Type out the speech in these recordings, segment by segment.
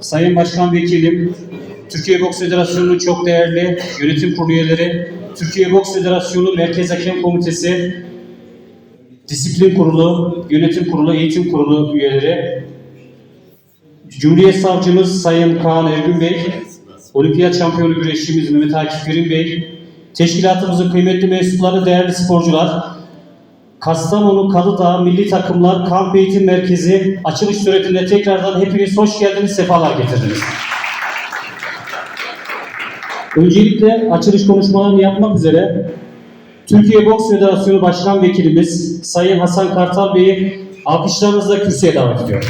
Sayın Başkan Vekilim, Türkiye Boks Federasyonu'nun çok değerli yönetim kurulu üyeleri, Türkiye Boks Federasyonu Merkez Hakem Komitesi, Disiplin Kurulu, Yönetim Kurulu, Eğitim Kurulu üyeleri, Cumhuriyet Savcımız Sayın Kaan Ergün Bey, Olimpiyat Şampiyonu güreşçimiz Mehmet Akif Bey, teşkilatımızın kıymetli mensupları, değerli sporcular, Kastamonu Kalıdağ Milli Takımlar Kamp Eğitim Merkezi açılış töreninde tekrardan hepiniz hoş geldiniz, sefalar getirdiniz. Öncelikle açılış konuşmalarını yapmak üzere Türkiye Boks Federasyonu Başkan Vekilimiz Sayın Hasan Kartal Bey'i alkışlarınızla kürsüye davet ediyorum.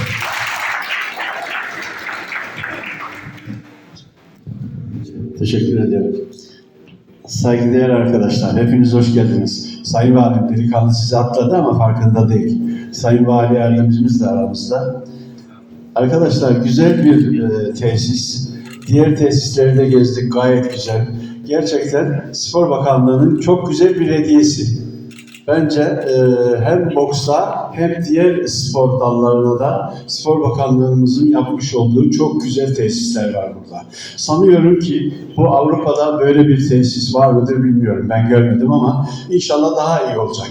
Teşekkür ederim. Saygıdeğer arkadaşlar, hepiniz hoş geldiniz. Sayın Valim, delikanlı sizi atladı ama farkında değil. Sayın Vali Yardımcımız da aramızda. Arkadaşlar güzel bir e, tesis. Diğer tesisleri de gezdik, gayet güzel. Gerçekten Spor Bakanlığı'nın çok güzel bir hediyesi. Bence e, hem boksa hem diğer spor dallarına da Spor Bakanlığımızın yapmış olduğu çok güzel tesisler var burada. Sanıyorum ki bu Avrupa'da böyle bir tesis var mıdır bilmiyorum. Ben görmedim ama inşallah daha iyi olacak.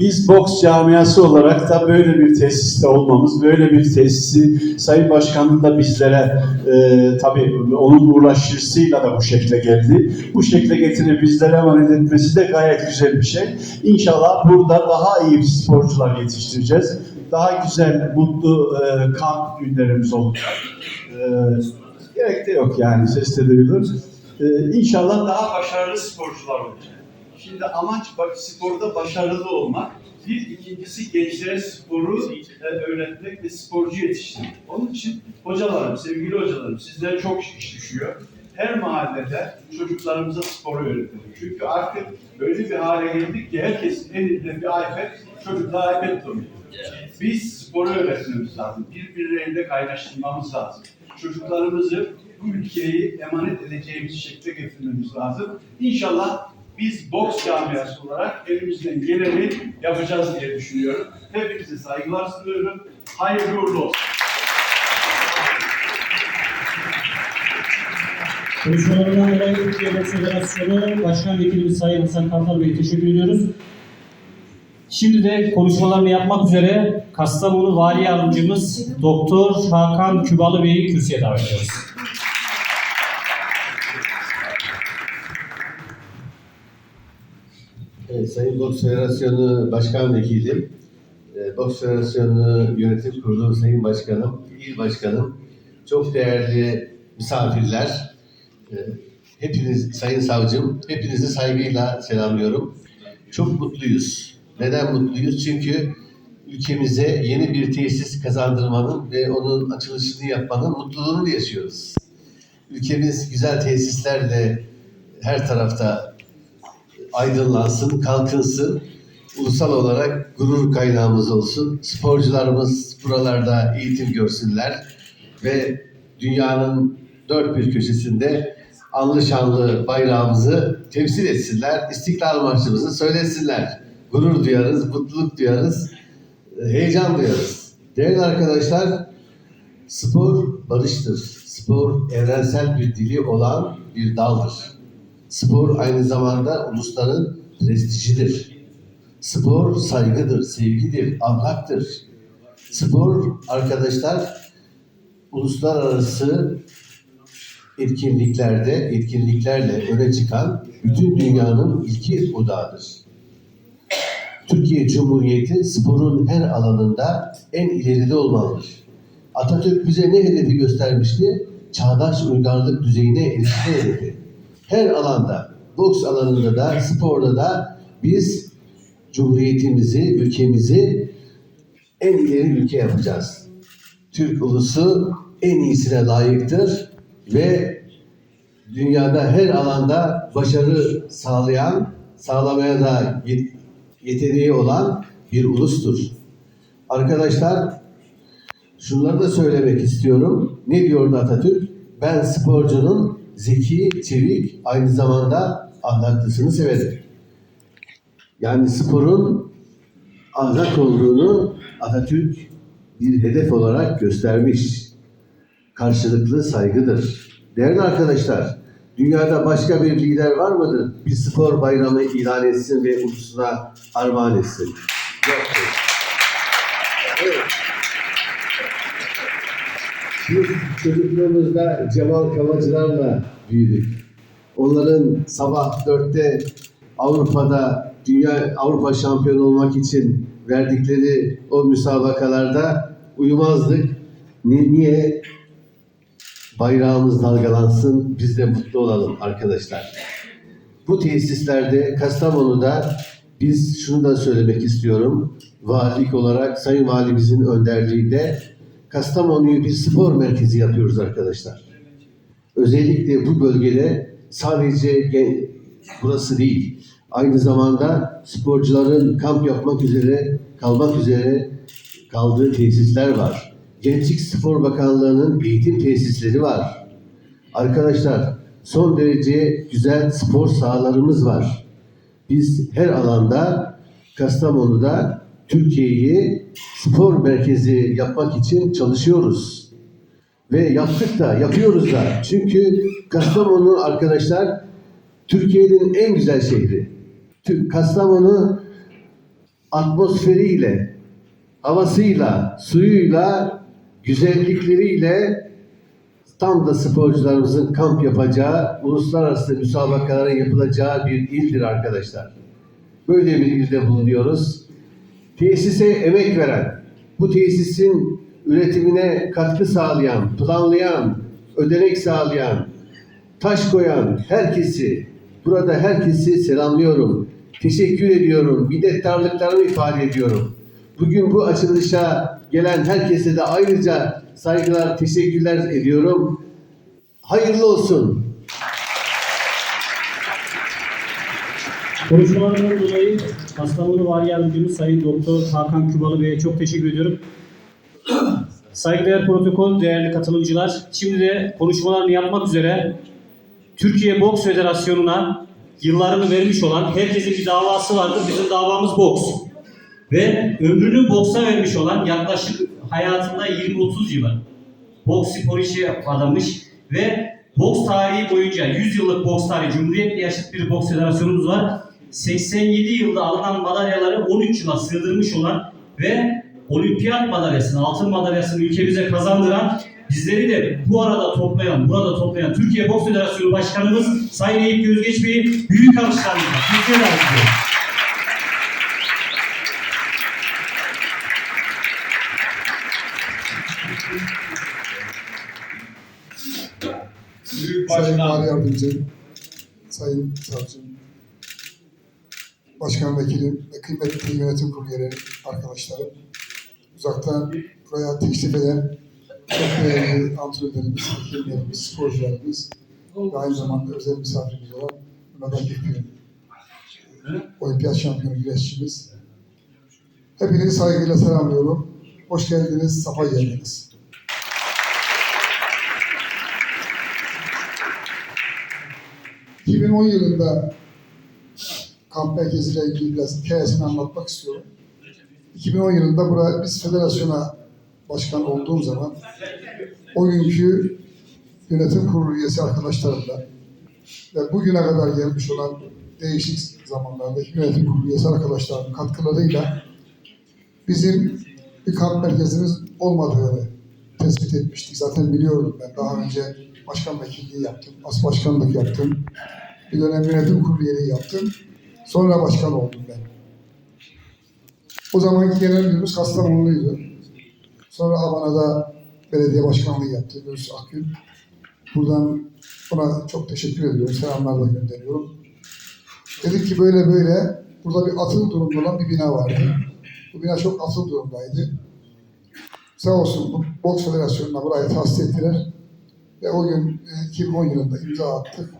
Biz boks camiası olarak da böyle bir tesiste olmamız, böyle bir tesisi Sayın Başkan'ın da bizlere e, tabii onun uğraşısıyla da bu şekle geldi. Bu şekle getirip bizlere emanet etmesi de gayet güzel bir şey. İnşallah burada daha iyi sporcular yetiştireceğiz. Daha güzel, mutlu e, kamp günlerimiz olacak. E, gerek de yok yani ses de duyulur. E, inşallah daha başarılı sporcular olacak. Şimdi amaç sporda başarılı olmak. Bir ikincisi gençlere sporu e, öğretmek ve sporcu yetiştirmek. Onun için hocalarım, sevgili hocalarım sizlere çok iş düşüyor. Her mahallede çocuklarımıza sporu öğretelim. Çünkü artık öyle bir hale geldik ki herkesin elinde bir iPad, çocuklar iPad donuyor. Biz sporu öğretmemiz lazım. Birbirleriyle kaynaştırmamız lazım. Çocuklarımızı bu ülkeyi emanet edeceğimiz şekilde getirmemiz lazım. İnşallah biz boks camiası olarak elimizden geleni yapacağız diye düşünüyorum. Hepinize saygılar sunuyorum. Hayırlı uğurlu olsun. Konuşmalarından dolayı Türkiye Boks Federasyonu Başkan Vekilimiz Sayın Hasan Kartal Bey'e teşekkür ediyoruz. Şimdi de konuşmalarını yapmak üzere Kastamonu Vali Yardımcımız Doktor Hakan Kübalı Bey'i kürsüye davet ediyoruz. Evet, Sayın Boks Federasyonu Başkan Vekilim, e, Boks Federasyonu Yönetim Kurulu Sayın Başkanım, İl Başkanım, çok değerli misafirler, e, hepiniz, Sayın Savcım, hepinizi saygıyla selamlıyorum. Çok mutluyuz. Neden mutluyuz? Çünkü ülkemize yeni bir tesis kazandırmanın ve onun açılışını yapmanın mutluluğunu yaşıyoruz. Ülkemiz güzel tesislerle her tarafta aydınlansın, kalkınsın. Ulusal olarak gurur kaynağımız olsun. Sporcularımız buralarda eğitim görsünler ve dünyanın dört bir köşesinde anlı şanlı bayrağımızı temsil etsinler. İstiklal Marşımızı söylesinler. Gurur duyarız, mutluluk duyarız, heyecan duyarız. Değerli arkadaşlar, spor barıştır. Spor evrensel bir dili olan bir daldır. Spor aynı zamanda ulusların prestijidir. Spor saygıdır, sevgidir, ahlaktır. Spor arkadaşlar uluslararası etkinliklerde, etkinliklerle öne çıkan bütün dünyanın ilki odağıdır. Türkiye Cumhuriyeti sporun her alanında en ileride olmalıdır. Atatürk bize ne hedefi göstermişti? Çağdaş uygarlık düzeyine erişme hedefi her alanda, boks alanında da, sporda da biz Cumhuriyetimizi, ülkemizi en ileri ülke yapacağız. Türk ulusu en iyisine layıktır ve dünyada her alanda başarı sağlayan, sağlamaya da yet- yeteneği olan bir ulustur. Arkadaşlar şunları da söylemek istiyorum. Ne diyordu Atatürk? Ben sporcunun zeki, çevik, aynı zamanda ahlaklısını severim. Yani sporun ahlak olduğunu Atatürk bir hedef olarak göstermiş. karşılıklı saygıdır. Değerli arkadaşlar, dünyada başka bir lider var mıdır? Bir spor bayramı ilan etsin ve ulusuna armağan etsin. Yoktur. Evet. Biz çocukluğumuzda Cemal Kavacılarla büyüdük. Onların sabah dörtte Avrupa'da dünya Avrupa şampiyonu olmak için verdikleri o müsabakalarda uyumazdık. Ni- Niye? Bayrağımız dalgalansın, biz de mutlu olalım arkadaşlar. Bu tesislerde Kastamonu'da biz şunu da söylemek istiyorum. Valilik olarak Sayın Valimizin önderliğinde Kastamonu'yu bir spor merkezi yapıyoruz arkadaşlar. Özellikle bu bölgede sadece burası değil, aynı zamanda sporcuların kamp yapmak üzere, kalmak üzere kaldığı tesisler var. Gençlik Spor Bakanlığı'nın eğitim tesisleri var. Arkadaşlar son derece güzel spor sahalarımız var. Biz her alanda Kastamonu'da Türkiye'yi spor merkezi yapmak için çalışıyoruz. Ve yaptık da, yapıyoruz da. Çünkü Kastamonu arkadaşlar Türkiye'nin en güzel şehri. Kastamonu atmosferiyle, havasıyla, suyuyla, güzellikleriyle tam da sporcularımızın kamp yapacağı, uluslararası müsabakaların yapılacağı bir ildir arkadaşlar. Böyle bir ilde bulunuyoruz. Tesise emek veren, bu tesisin üretimine katkı sağlayan, planlayan, ödenek sağlayan, taş koyan herkesi, burada herkesi selamlıyorum. Teşekkür ediyorum. Minnettarlıklarımı ifade ediyorum. Bugün bu açılışa gelen herkese de ayrıca saygılar, teşekkürler ediyorum. Hayırlı olsun. Konuşmalarından dolayı Kastamonu Vali Yardımcımız Sayın Doktor Hakan Kübalı Bey'e çok teşekkür ediyorum. Saygıdeğer protokol, değerli katılımcılar, şimdi de konuşmalarını yapmak üzere Türkiye Boks Federasyonu'na yıllarını vermiş olan herkesin bir davası vardır. Bizim davamız boks. Ve ömrünü boksa vermiş olan yaklaşık hayatında 20-30 yılı boks spor işi adamış ve boks tarihi boyunca 100 yıllık boks tarihi Cumhuriyet'le yaşıt bir boks federasyonumuz var. 87 yılda alınan madalyaları 13 yıla sığdırmış olan ve olimpiyat madalyasını, altın madalyasını ülkemize kazandıran bizleri de bu arada toplayan, burada toplayan Türkiye Boks Federasyonu Başkanımız Sayın Eyüp Gözgeç Bey'i büyük alkışlarla Türkiye davet ediyorum. Büyük Sayın Vali Yardımcım, Sayın Savcım, Başkan Vekilim ve kıymetli yönetim kurulu üyeleri, arkadaşlarım, uzaktan buraya teşrif eden çok değerli antrenörlerimiz, hakemlerimiz, sporcularımız ve aynı zamanda özel misafirimiz olan Mehmet Akif Gül'ün olimpiyat şampiyonu güreşçimiz. Hepinizi saygıyla selamlıyorum. Hoş geldiniz, safa geldiniz. ...2010 yılında kamp merkeziyle ilgili biraz hikayesini anlatmak istiyorum. 2010 yılında buraya biz federasyona başkan olduğum zaman o günkü yönetim kurulu üyesi arkadaşlarımla ve bugüne kadar gelmiş olan değişik zamanlardaki yönetim kurulu üyesi arkadaşlarımın katkılarıyla bizim bir kamp merkezimiz olmadığını tespit etmiştik. Zaten biliyordum ben. Daha önce başkan vekilliği yaptım, as başkanlık yaptım. Bir dönem yönetim kurulu üyeliği yaptım. Sonra başkan oldum ben. O zamanki genel müdürümüz Kastamonuluydu. Sonra Abana'da belediye başkanlığı yaptı Yunus Akgül. Buradan ona çok teşekkür ediyorum. Selamlar da gönderiyorum. Dedik ki böyle böyle burada bir atıl durumda olan bir bina vardı. Bu bina çok atıl durumdaydı. Sağ olsun bu Boks Federasyonu'na burayı tahsis ettiler. Ve o gün e, 2010 yılında imza attık.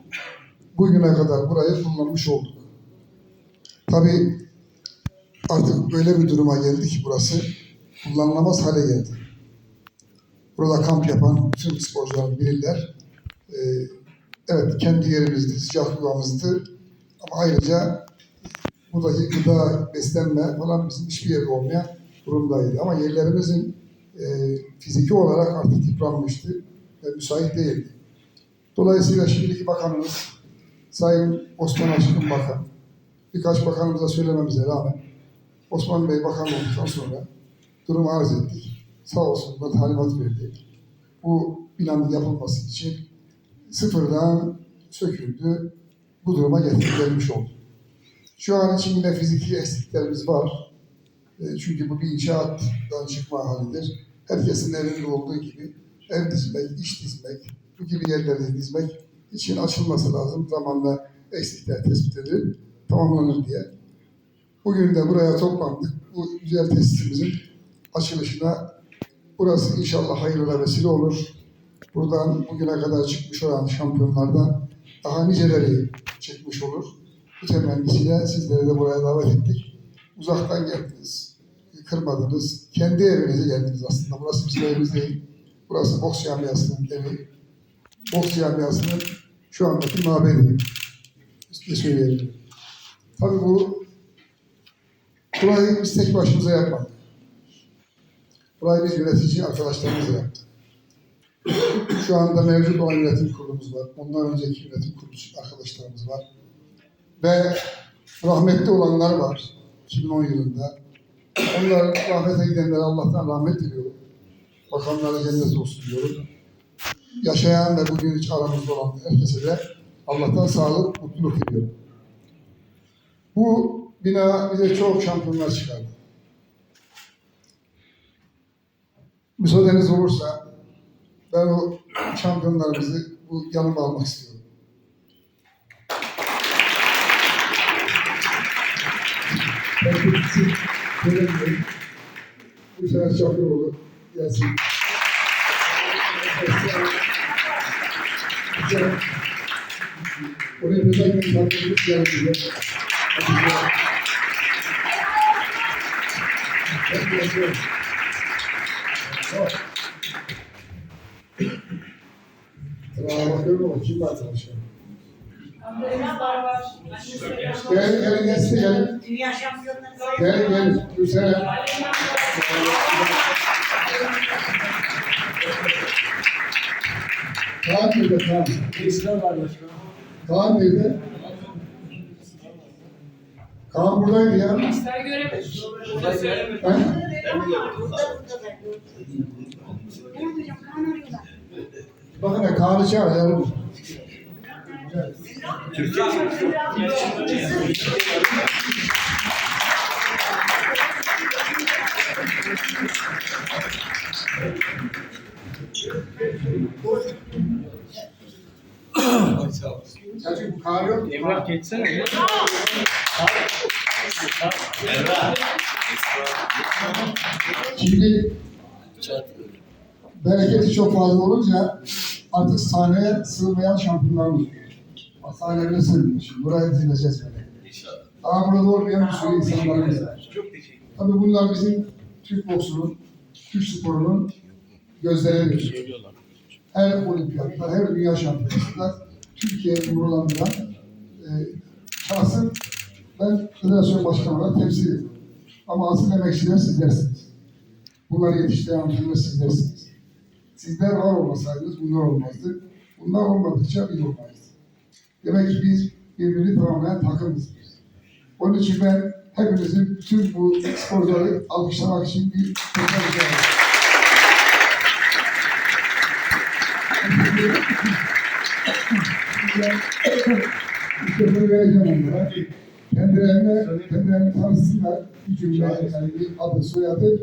Bugüne kadar burayı kullanmış olduk. Tabii artık öyle bir duruma geldi ki burası kullanılamaz hale geldi. Burada kamp yapan bütün sporcular bilirler. Ee, evet kendi yerimizdi, sıcak yuvamızdı. Ama ayrıca buradaki gıda, beslenme falan bizim hiçbir yerde olmayan durumdaydı. Ama yerlerimizin e, fiziki olarak artık yıpranmıştı. ve müsait değildi. Dolayısıyla şimdiki bakanımız Sayın Osman Aşkın Bakan, birkaç bakanımıza söylememize rağmen Osman Bey bakan olduktan sonra durumu arz ettik. Sağ olsun da talimat verdi. Bu binanın yapılması için sıfırdan söküldü. Bu duruma getirilmiş oldu. Şu an için yine fiziki eksiklerimiz var. E, Çünkü bu bir inşaattan çıkma halidir. Herkesin evinde olduğu gibi ev dizmek, iş dizmek, bu gibi yerlerde dizmek için açılması lazım. Zamanla eksikler tespit edilir, tamamlanır diye. Bugün de buraya toplandık. Bu güzel tesisimizin açılışına burası inşallah hayırlara vesile olur. Buradan bugüne kadar çıkmış olan şampiyonlardan daha niceleri çıkmış olur. Bu temennisiyle sizleri de buraya davet ettik. Uzaktan geldiniz, kırmadınız. Kendi evinize geldiniz aslında. Burası bizim evimiz değil. Burası boks camiasının evi. Boks camiasının şu andaki mabedi. İşte söyleyebilirim. Tabii bu burayı biz tek başımıza yapmadık. Burayı biz yönetici arkadaşlarımızla yaptık. Şu anda mevcut olan yönetim kurulumuz var. Ondan önceki yönetim kurulu arkadaşlarımız var. Ve rahmetli olanlar var 2010 yılında. Onlar rahmete gidenlere Allah'tan rahmet diliyorum. Bakanlara cennet olsun diyorum. Yaşayan ve bugün hiç aramızda olan herkese de Allah'tan sağlık, mutluluk diliyorum. Bu bina bize çok şampiyonlar çıkardı. Müsaadeniz olursa ben o şampiyonlarımızı bu yanıma almak istiyorum. Bu sene şampiyon olur. Gelsin. Oraya özel bir takdirimiz geldi. Hadi. Bravo, bakıyorum ama kim var arkadaşlar? Gelin, gelin, gelsin, gelin. Dünya Gelin, gelin. Bu sene. Kaan nerede, Kaan? Kaan nerede? Kaan buradaydı ya. göster göremedim. Ben, Burada kan arıyorlar. bakın ya Kaan'ı çağır yavrum. Selçuk Kaan yok. Emrah geçsene. Şimdi bereketi çok fazla olunca artık sahneye sığmayan şampiyonlarımız Sahneye bile sığmıyor. Şimdi buraya dizileceğiz böyle. Ama burada olmayan bir sürü insanlarımız var. Tabii bunlar bizim Türk boksunun, Türk sporunun gözleridir. Her olimpiyatta, her dünya şampiyonasında Türkiye'yi gururlandıran e, şahsın ben federasyon başkanı olarak temsil ediyorum. Ama asıl emekçiler sizlersiniz. Bunları yetiştiren antrenörler sizlersiniz. Sizler var olmasaydınız bunlar olmazdı. Bunlar olmadıkça biz olmayız. Demek ki biz birbirini tamamlayan takımız. Onun için ben hepinizin bütün bu sporcuları alkışlamak için bir tekrar rica ederim. Mikrofonu vereceğim onlara. Kendilerine, kendilerini tanısınlar. Bir cümle, yani bir adı, soyadı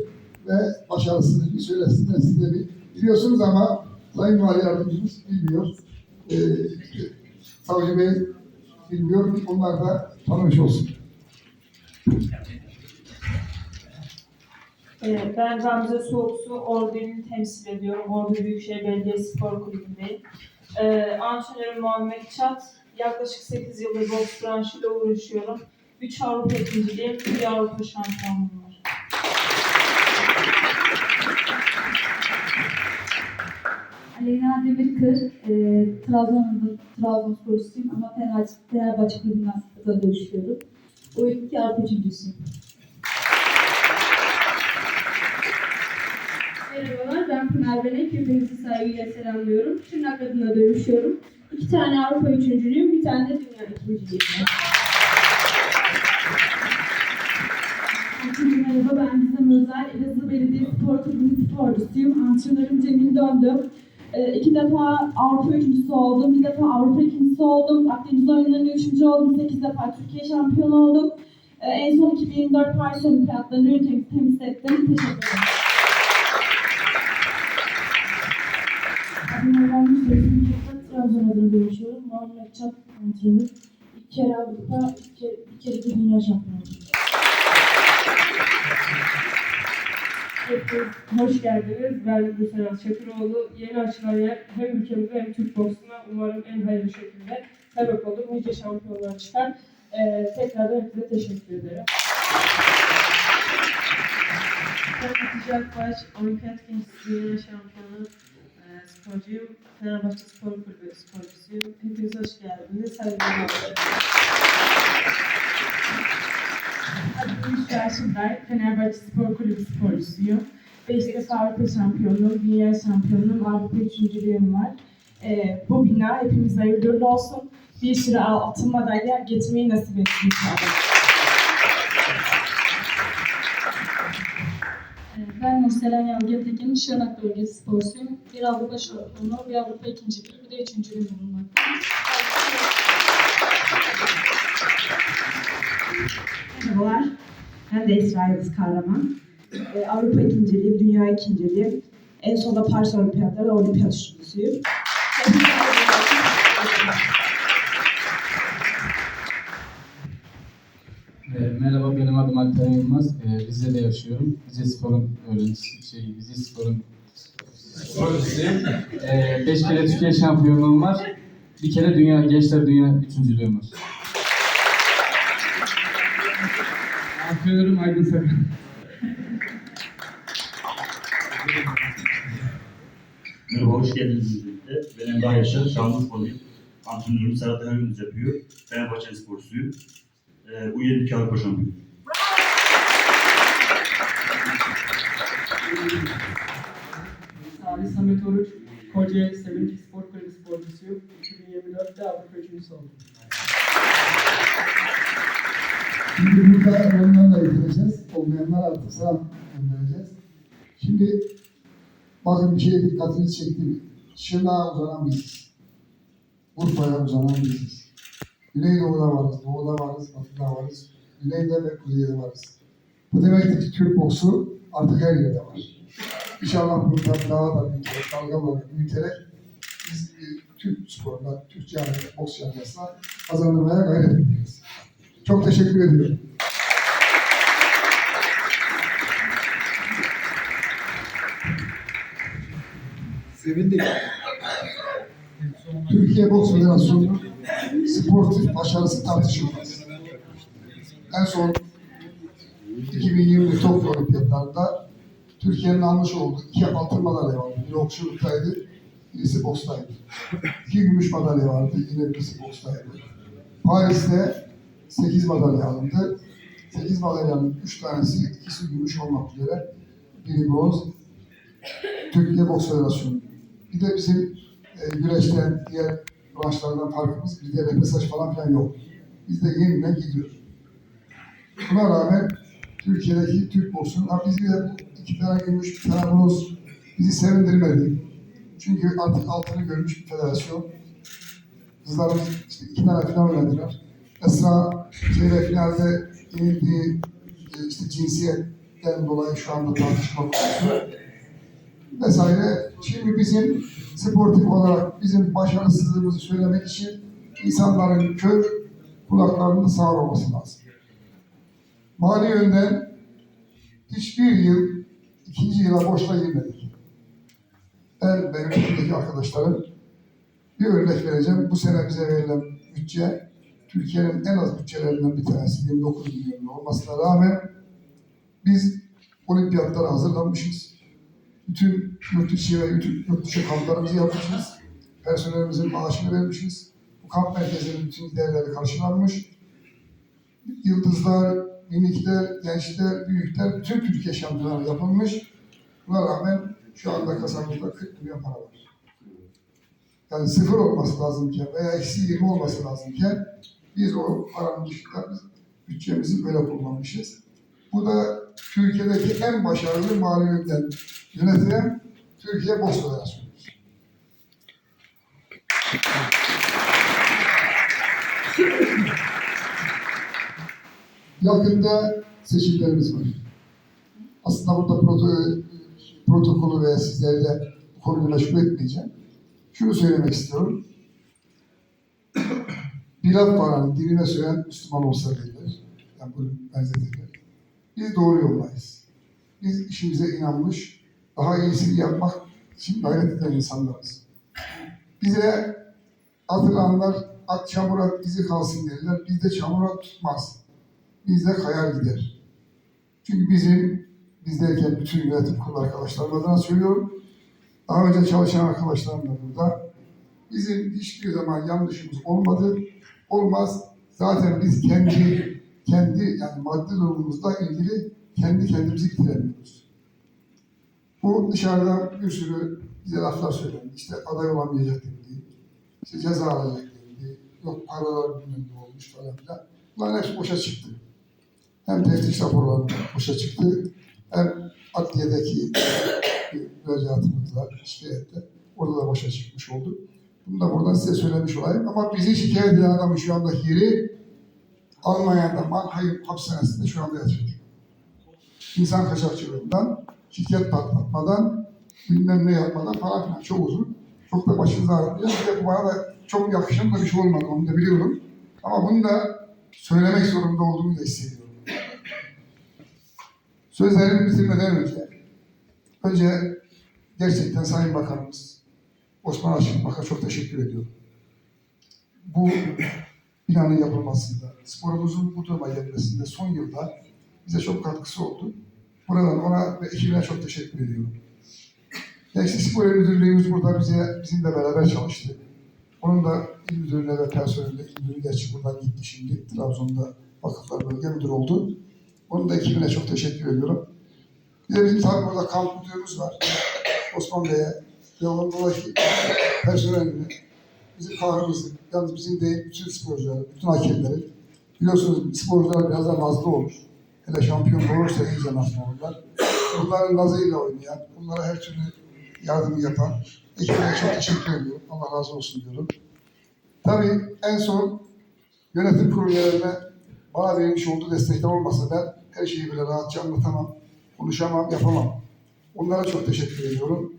ve başarısını bir söylesinler size bir. Biliyorsunuz ama Sayın Vali Yardımcımız bilmiyor. Ee, Savcı Bey bilmiyor. Onlar da tanımış olsun. Evet, ben Gamze Soğuksu, Ordu'yu temsil ediyorum. Ordu Büyükşehir Belediye Spor Kulübü'ndeyim. Ee, antrenörüm Muhammed Çat. Yaklaşık 8 yıldır boks branşıyla uğraşıyorum. 3 Avrupa ikinciliğim, 1 Avrupa şampiyonluğum var. Aleyna Demirkır, e, Trabzon'da Trabzonsporluyum ama Fenerbahçe, Fenerbahçe Kulübü'nden da görüşüyorum. O iki Avrupa üçüncüsü. Belek. Hepinizi saygıyla selamlıyorum. Tırnak adına dövüşüyorum. İki tane Avrupa üçüncülüğüm, bir tane de dünya ikinciliğim. Herkese merhaba, ben Gizem Özel. Elazığ Belediye Spor Kulübü'nün sporcusuyum. Antrenörüm Cemil Döndü. Ee, iki defa Avrupa üçüncüsü oldum, bir defa Avrupa ikincisi oldum. Akdeniz oyunlarında üçüncü oldum, sekiz defa Türkiye şampiyonu oldum. Ee, en son 2024 Paris Olimpiyatlarını ülkemizi temsil ettim. Teşekkür ederim. Trabzon adına dönüşüyorum. Muhammed Çat antrenör. İki kere Avrupa, iki kere, bir kere de dünya şampiyonu. Hepiniz hoş geldiniz. Ben Gülseren Şakıroğlu. Yeni açılan yer hem ülkemize hem Türk boksuna umarım en hayırlı şekilde sebep olur. Nice şampiyonlar çıkar. Ee, tekrardan hepinize teşekkür ederim. Ben Hatice Akbaş, Olimpiyat Gençliği Dünya Şampiyonu sporcuyum. Fenerbahçe Spor Kulübü sporcusuyum. Hepiniz hoş geldiniz. Saygılar Adım Büşra Şimber, Fenerbahçe Spor Kulübü sporcusuyum. Beş defa Avrupa şampiyonluğum, dünya şampiyonluğum, Avrupa üçüncülüğüm var. Ee, bu bina hepimize hayırlı olsun. Bir sürü altın madalya getirmeyi nasip etsin inşallah. Ben Nurselen Yalgın Tekin, Şırnak Bölgesi sporcusuyum. Bir Avrupa şampiyonu, bir Avrupa ikinciliği, bir de üçüncülüğüm bulunmaktadır. Merhabalar. Ben de Esra Yıldız Kahraman. E, Avrupa ikinciliği, Dünya ikinciliği. En sonunda Paris Olimpiyatları olimpiyat üçüncüsüyüm. Hepinize hayırlı olsun. E, Merhaba benim adım Alper Yılmaz. E, Rize'de yaşıyorum. Rize Spor'un öğrencisi, şey, Rize Spor'un sporcusuyum. E, beş kere Türkiye şampiyonluğum var. Bir kere dünya gençler dünya üçüncülüğüm var. Antrenörüm Aydın Sakın. Merhaba, hoş geldiniz öncelikle. Ben Emrah Yaşar, Şanlıurfalıyım. Antrenörüm Serhat Ergündüz yapıyor. Fenerbahçe sporcusuyum. Ee, bu yeni iki Avrupa şampiyonu. Salih Samet Oruç, Kocaeli Sevinç Spor Kulübü sporcusuyum. 2024'te Avrupa üçüncüsü oldum. Şimdi burada olanlarla ilgileneceğiz. Olmayanlar artık selam göndereceğiz. Şimdi bakın bir şeye dikkatinizi çekti. Şırnağa uzanan biziz. Urfa'ya uzanan biziz. Güneydoğu'da varız, Doğu'da varız, Batı'da varız. Güneyde ve Kuzey'de varız. Bu demektir ki Türk boksu artık her yerde var. İnşallah tabii daha da büyüterek, dalgaları büyüterek biz Türk sporunda, Türk camiasına, boks camiasına kazandırmaya gayret edeceğiz. Çok teşekkür ediyorum. Sevindik. Türkiye Boks Federasyonu sportif başarısı tartışılmaz. En son 2020 Tokyo Olimpiyatlarında Türkiye'nin almış olduğu iki altın madalya vardı. Biri okçuluktaydı, birisi bokstaydı. İki gümüş madalya vardı, yine birisi bokstaydı. Paris'te 8 madalya alındı. 8 madalyanın 3 tanesi, ikisi gümüş olmak üzere, biri bronz. Türkiye Boks Federasyonu. Bir de bizim e, güreşten, diğer branşlardan farkımız bizde repesaj falan filan yok. Bizde yeniden gidiyor. Buna rağmen Türkiye'deki Türk boksunun, ha biz bir de iki tane gümüş, bir tane bronz bizi sevindirmedi. Çünkü artık altını görmüş bir federasyon. Kızlarımız işte iki tane final oynadılar. Esra çeyrek finalde yenildiği e, işte cinsiyetten dolayı şu anda tartışma konusu vesaire. Şimdi bizim sportif olarak bizim başarısızlığımızı söylemek için insanların kör kulaklarının sağır olması lazım. Mali yönden hiçbir yıl ikinci yıla boşuna girmedik. Ben benim ekibimdeki arkadaşlarım bir örnek vereceğim. Bu sene bize verilen bütçe Türkiye'nin en az bütçelerinden bir tanesi 29 milyon olmasına rağmen biz olimpiyatlara hazırlanmışız. Bütün yurt içi ve yurt, dışı kamplarımızı yapmışız. Personelimizin maaşını vermişiz. Bu kamp merkezinin bütün giderleri karşılanmış. Yıldızlar, minikler, gençler, büyükler, bütün Türkiye şampiyonları yapılmış. Buna rağmen Şu anda kasamızda 40 milyon para var. Yani sıfır olması lazımken veya eksi 20 olması lazımken biz o paranın dışında biz bütçemizi böyle kullanmışız. Bu da Türkiye'deki en başarılı mali mülkten yönetilen Türkiye Boks Federasyonu. Yakında seçimlerimiz var. Aslında burada proto, protokolü ve sizleri de bu konuyu meşgul etmeyeceğim. Şunu söylemek istiyorum. Bir laf var hani diline söyleyen Müslüman olsa derler. Yani bunu benzetirler. Biz doğru yoldayız. Biz işimize inanmış, daha iyisini yapmak için gayret eden insanlarız. Bize atılanlar at çamura izi kalsın derler. Bizde çamura tutmaz. Bizde kayar gider. Çünkü bizim, biz derken bütün yönetim kurulu arkadaşlarım adına söylüyorum. Daha önce çalışan arkadaşlarım da burada. Bizim hiçbir zaman yanlışımız olmadı. Olmaz. Zaten biz kendi kendi yani maddi durumumuzla ilgili kendi kendimizi bitiremiyoruz. Bu dışarıdan bir sürü bize laflar söylendi. İşte aday olamayacak dendi. İşte ceza alacak dendi. Yok paralar bilmem ne olmuş falan filan. Bunların hepsi boşa çıktı. Hem teftiş raporları boşa çıktı. Hem adliyedeki bir müracaatımız var, şikayette. Orada da boşa çıkmış oldu. Bunu da buradan size söylemiş olayım. Ama bizi şikayet eden adamın şu andaki yeri Almanya'da Mannheim hapishanesinde şu anda yatıyor. İnsan kaçakçılığından, şirket patlatmadan, bilmem ne yapmadan falan filan çok uzun. Çok da başınızı ağrıtıyor. Bir bu bana çok yakışan da bir şey olmadı onu da biliyorum. Ama bunu da söylemek zorunda olduğumu da hissediyorum. Sözlerimi bitirmeden önce, önce gerçekten Sayın Bakanımız Osman Aşkınbak'a çok teşekkür ediyorum. Bu binanın yapılmasında, sporumuzun bu duruma gelmesinde son yılda bize çok katkısı oldu. Buradan ona ve ekibine çok teşekkür ediyorum. Gençlik Spor Müdürlüğümüz burada bize, bizimle beraber çalıştı. Onun da il müdürüne ve personeline, il müdürü gerçi buradan gitti şimdi. Trabzon'da vakıflar bölge müdürü oldu. Onun da ekibine çok teşekkür ediyorum. Bir de bizim tabii burada kamp müdürümüz var. Osman Bey'e ve onun buradaki personeline, bizim kahrımızı, yalnız bizim değil, bütün sporcuları, bütün hakemleri. Biliyorsunuz sporcular biraz da nazlı olur. Hele şampiyon olursa iyice nazlı olurlar. Bunların nazıyla oynayan, bunlara her türlü yardım yapan ekibine çok teşekkür ediyorum. Allah razı olsun diyorum. Tabii en son yönetim kurulu üyelerine bana verilmiş olduğu destekler olmasa ben her şeyi böyle rahatça anlatamam, konuşamam, yapamam. Onlara çok teşekkür ediyorum.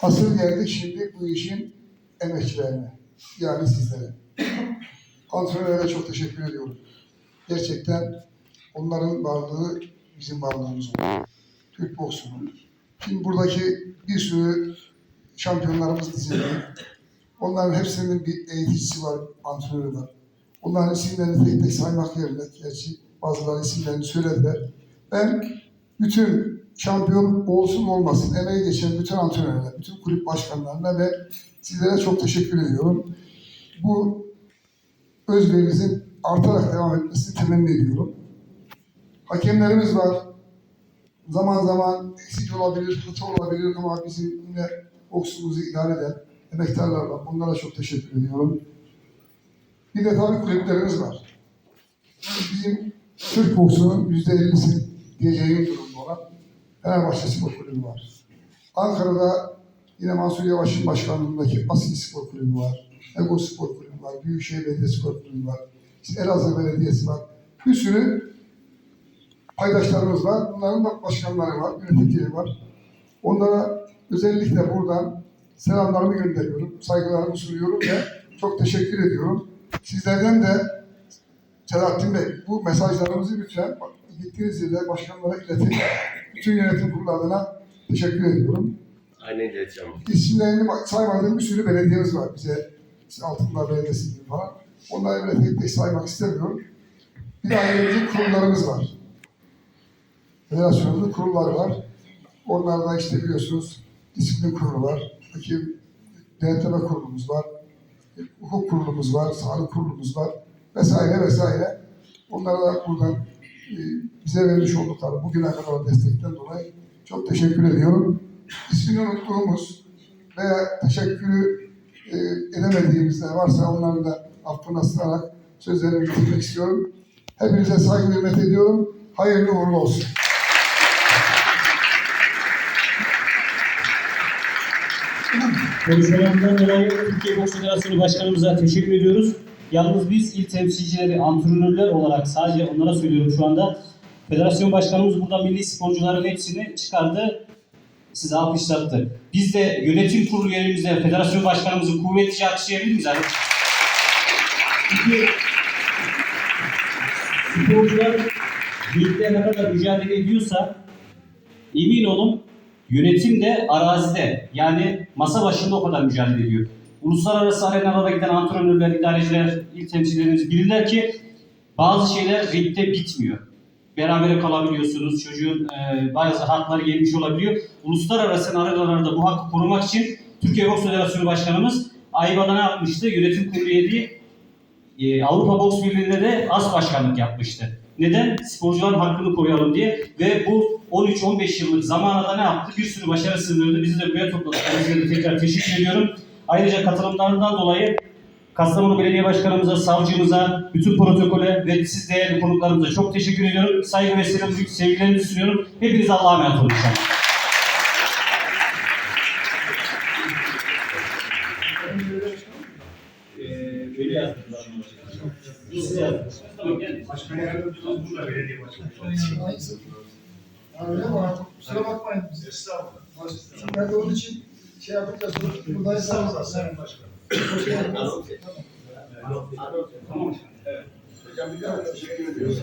Asıl geldik şimdi bu işin emekçilerine, yani sizlere. Antrenörlere çok teşekkür ediyorum. Gerçekten onların varlığı bizim varlığımız oldu. Türk boksunun. Şimdi buradaki bir sürü şampiyonlarımız dizildi. Onların hepsinin bir eğiticisi var, antrenörü var. Onların isimlerini tek tek saymak yerine, gerçi bazıları isimlerini söylediler. Ben bütün şampiyon olsun olmasın emeği geçen bütün antrenörlere, bütün kulüp başkanlarına ve sizlere çok teşekkür ediyorum. Bu özverinizin artarak devam etmesini temenni ediyorum. Hakemlerimiz var. Zaman zaman eksik olabilir, hata olabilir ama bizim yine boksumuzu idare eden emektarlar var. Onlara çok teşekkür ediyorum. Bir de tabii kulüplerimiz var. Bizim Türk boksunun yüzde ellisi diyeceğim durumda olan Fenerbahçe Spor Kulübü var. Ankara'da yine Mansur Yavaş'ın başkanlığındaki Asil Spor Kulübü var. Ego Spor Kulübü var. Büyükşehir Belediye Spor Kulübü var. İşte Elazığ Belediyesi var. Bir sürü paydaşlarımız var. Bunların da başkanları var, yöneticileri var. Onlara özellikle buradan selamlarımı gönderiyorum, saygılarımı sunuyorum ve çok teşekkür ediyorum. Sizlerden de Selahattin Bey, bu mesajlarımızı lütfen gittiğiniz yerde başkanlara iletin. Bütün yönetim kurulu adına teşekkür ediyorum. Aynen ileteceğim. İsimlerini saymadığım bir sürü belediyemiz var bize. İşte Altınlar Belediyesi gibi falan. Onları böyle tek tek saymak istemiyorum. Bir de ailemizin kurullarımız var. Federasyonumuzun kurulları var. Onlarda işte biliyorsunuz disiplin kurulu var. Hakim denetleme kurulumuz var. Hukuk kurulumuz var. Sağlık kurulumuz var. Vesaire vesaire. Onlara da buradan e, bize vermiş oldukları bugüne kadar destekten dolayı çok teşekkür ediyorum. ismini unuttuğumuz veya teşekkürü e, edemediğimiz de varsa onların da affına sığınarak sözlerimi bitirmek istiyorum. Hepinize saygı hürmet ediyorum. Hayırlı uğurlu olsun. Konuşmalarından dolayı Türkiye Boks Federasyonu Başkanımıza teşekkür ediyoruz. Yalnız biz il temsilcileri, antrenörler olarak sadece onlara söylüyorum şu anda. Federasyon Başkanımız burada milli sporcuların hepsini çıkardı, size alkışlattı. Biz de yönetim kurulu üyelerimizle Federasyon Başkanımızı kuvvetlice alkışlayabilir miyiz? abi? Çünkü sporcular ligde ne kadar mücadele ediyorsa emin olun yönetim de arazide yani masa başında o kadar mücadele ediyor. Uluslararası arenalara giden antrenörler, idareciler, il temsilcilerimiz bilirler ki bazı şeyler ligde bitmiyor. Berabere kalabiliyorsunuz, çocuğun e, bazı hakları yemiş olabiliyor. Uluslararası arenalarda bu hakkı korumak için Türkiye Boks Federasyonu Başkanımız Ayva'da ne yapmıştı? Yönetim kurulu üyeliği e, Avrupa Boks Birliği'nde de as başkanlık yapmıştı. Neden? Sporcuların hakkını koruyalım diye ve bu 13-15 yıllık zamana ne yaptı? Bir sürü başarı sığdırdı. Bizi de buraya topladı. Tekrar teşekkür ediyorum. Ayrıca katılımlarından dolayı Kastamonu Belediye Başkanımıza, savcımıza, bütün protokole ve siz değerli konuklarımıza çok teşekkür ediyorum. Saygı ve selam, sevgilerimi sunuyorum. Hepiniz Allah'a emanet olun inşallah. Ee. Başkan yardımcımız burada belediye başkanı. Öyle mi? Kusura bakmayın. Estağfurullah. Ben de onun için şey yapacağız. Buradayız. Sayın Başkanım. Tamam. Hocam bir daha teşekkür ediyoruz.